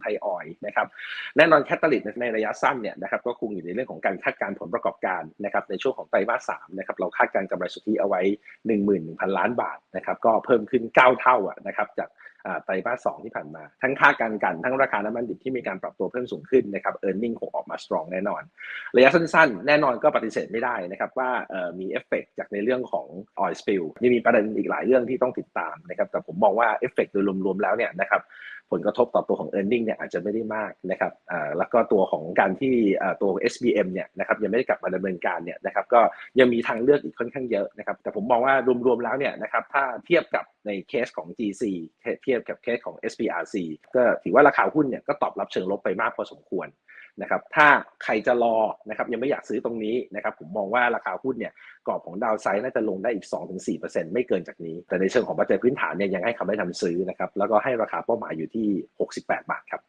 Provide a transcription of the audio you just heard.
ไทยออยนะครับแน่นอนแคตตาลิสในระยะสั้นเนี่ยนะครับก็คงอยู่ในเรื่องของการคาดการผลประกอบการนะครับในช่วงของไตรมาสสามนะครับเราคาดการกำไรสุทธิเอาไว้ 11,000 ล้านบาทนะครับก็เพิ่มขึ้น 9 เท่าอะนะครับจาก ไตรมาสสองที่ผ่านมา ทั้งค่าการกัน ทั้งราคาน้ำมันดิบที่มีการปรับตัวเพิ่มสูงขึ้นนะครับเออร์เน็งคงออกมาสตรองแน่นอน ระยะสั้นๆ แน่นอนก็ปฏิเสธไม่ได้นะครับว่ามีเอฟเฟกจากในเรื่องของ oil spill ยังมีประเด็นอีกหลายเรื่องที่ต้องติดตามนะครับแต่ผมมองว่าเอฟเฟกโดยรวมๆแล้วเนี่ยนะครับผลกระทบต่อตัวของ e a r n i n g เนี่ยอาจจะไม่ได้มากนะครับแล้วก็ตัวของการที่ตัว SBM เนี่ยนะครับยังไม่ได้กลับมาดำเนินการเนี่ยนะครับก็ยังมีทางเลือกอีกค่อนข้างเยอะนะครับแต่ผมมองว่ารวมๆแล้วเนี่ยนะครับถ้าเทียบกับในเคสของ GC เทียบกับเคสของ SPRC ก็ถือว่าราคาหุ้นเนี่ยก็ตอบรับเชิงลบไปมากพอสมควรนะครับถ้าใครจะรอนะครับยังไม่อยากซื้อตรงนี้นะครับผมมองว่าราคาหุ้นเนี่ยกรอบของดาวไซด์น่าจะลงได้อีก 2-4%ไม่เกินจากนี้ แต่ในเชิงของปัจจัยพื้นฐานเนี่ยยังให้คำแนะนำซื้อนะครับแล้วก็ให้ราคาเป้าหมายอยู่ที่ 68 บาทครับ